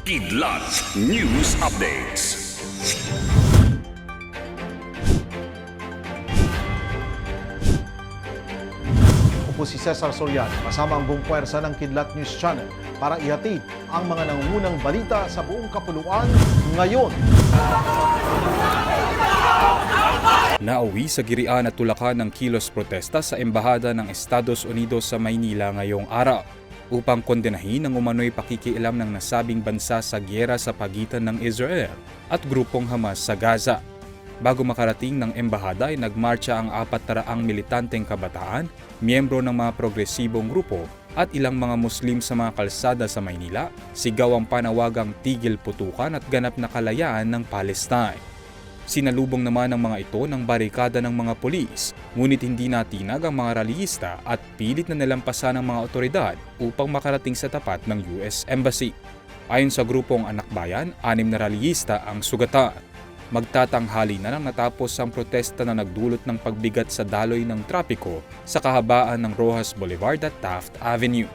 Kidlat News Updates. Ako po si Cesar Soriano, kasama ang buong puwersa ng Kidlat News Channel para ihatid ang mga nangungunang balita sa buong kapuluan ngayon. Nauwi sa girian at tulakan ng kilos protesta sa Embahada ng Estados Unidos sa Maynila ngayong araw upang kondenahin ang umano'y pakikialam ng nasabing bansa sa gyera sa pagitan ng Israel at grupong Hamas sa Gaza. Bago makarating ng embahada ay nagmarcha ang apat na raang militanteng kabataan, miyembro ng mga progresibong grupo at ilang mga Muslim sa mga kalsada sa Maynila, sigaw ang panawagang tigil putukan at ganap na kalayaan ng Palestine. Sinalubong naman ng mga ito ng barikada ng mga polis, ngunit hindi natinag ang mga rallyista at pilit na nalampasan ng mga otoridad upang makarating sa tapat ng US Embassy. Ayon sa grupong Anak Bayan, anim na rallyista ang sugatan. Magtatanghali na nang natapos ang protesta na nagdulot ng pagbigat sa daloy ng trapiko sa kahabaan ng Rojas Boulevard at Taft Avenue.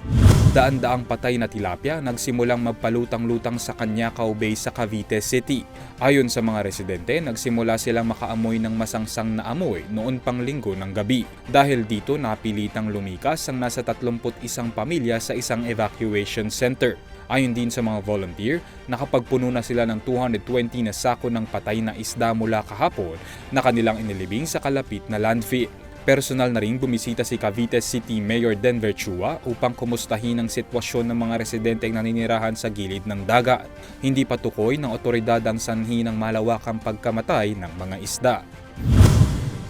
Daan-daang patay na tilapia nagsimulang magpalutang-lutang sa Kanyakaw Bay sa Cavite City. Ayon sa mga residente, nagsimula silang makaamoy ng masangsang na amoy noon pang linggo ng gabi. Dahil dito napilitang lumikas ang nasa 31 pamilya sa isang evacuation center. Ayon din sa mga volunteer, nakapagpuno na sila ng 220 na sako ng patay na isda mula kahapon na kanilang inilibing sa kalapit na landfill. Personal na rin bumisita si Cavite City Mayor Denver Chua upang kumustahin ang sitwasyon ng mga residenteng naninirahan sa gilid ng dagat. Hindi patukoy ng otoridad ang sanhi ng malawakang pagkamatay ng mga isda.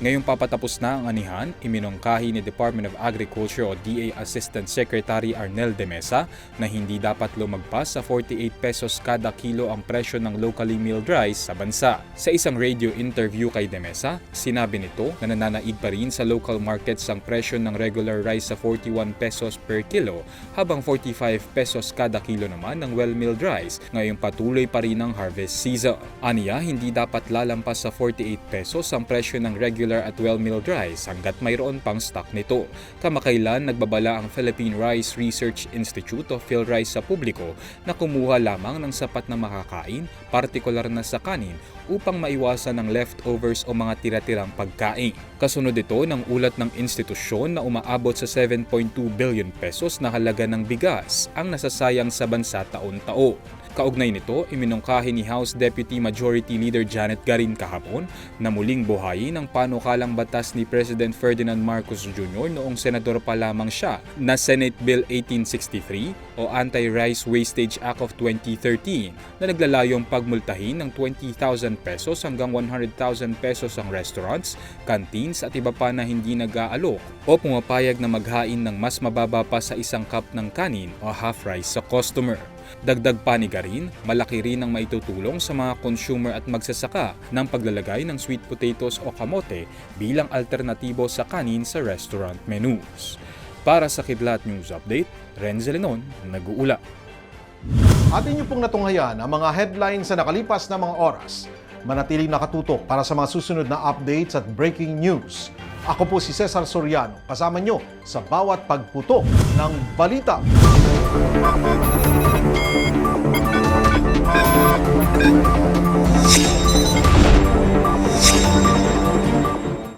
Ngayong papatapos na ang anihan, iminungkahi ni Department of Agriculture o DA Assistant Secretary Arnel de Mesa na hindi dapat lumagpas sa 48 pesos kada kilo ang presyo ng locally milled rice sa bansa. Sa isang radio interview kay de Mesa, sinabi nito na nananaig pa rin sa local markets ang presyo ng regular rice sa 41 pesos per kilo habang 45 pesos kada kilo naman ng well-milled rice ngayong patuloy pa rin ang harvest season. Aniya, hindi dapat lalampas sa 48 pesos ang presyo ng regular at well-milled rice hanggat mayroon pang stock nito. Kamakailan nagbabala ang Philippine Rice Research Institute o PhilRice sa publiko na kumuha lamang ng sapat na makakain, partikular na sa kanin, upang maiwasan ang leftovers o mga tira-tirang pagkain. Kasunod ito ng ulat ng institusyon na umaabot sa 7.2 billion pesos na halaga ng bigas ang nasasayang sa bansa taon-taon. Kaugnay nito, iminungkahi ni House Deputy Majority Leader Janet Garin kahapon na muling buhayin ang panukalang batas ni President Ferdinand Marcos Jr. noong senador pa lamang siya na Senate Bill 1863 o Anti-Rice Wastage Act of 2013 na naglalayong pagmultahin ng 20,000 pesos hanggang 100,000 pesos ang restaurants, canteens at iba pa na hindi nag-aalok o pumapayag na maghain ng mas mababa pa sa isang cup ng kanin o half rice sa customer. Dagdag pa ni Garin, malaki rin ang maitutulong sa mga consumer at magsasaka ng paglalagay ng sweet potatoes o kamote bilang alternatibo sa kanin sa restaurant menus. Para sa Kidlat News Update, Renzo Lenon, nag-uula. Atin niyo pong natunghayan ang mga headlines sa nakalipas na mga oras. Manatiling nakatutok para sa mga susunod na updates at breaking news. Ako po si Cesar Soriano, kasama nyo sa bawat pagputok ng balita. Thank you.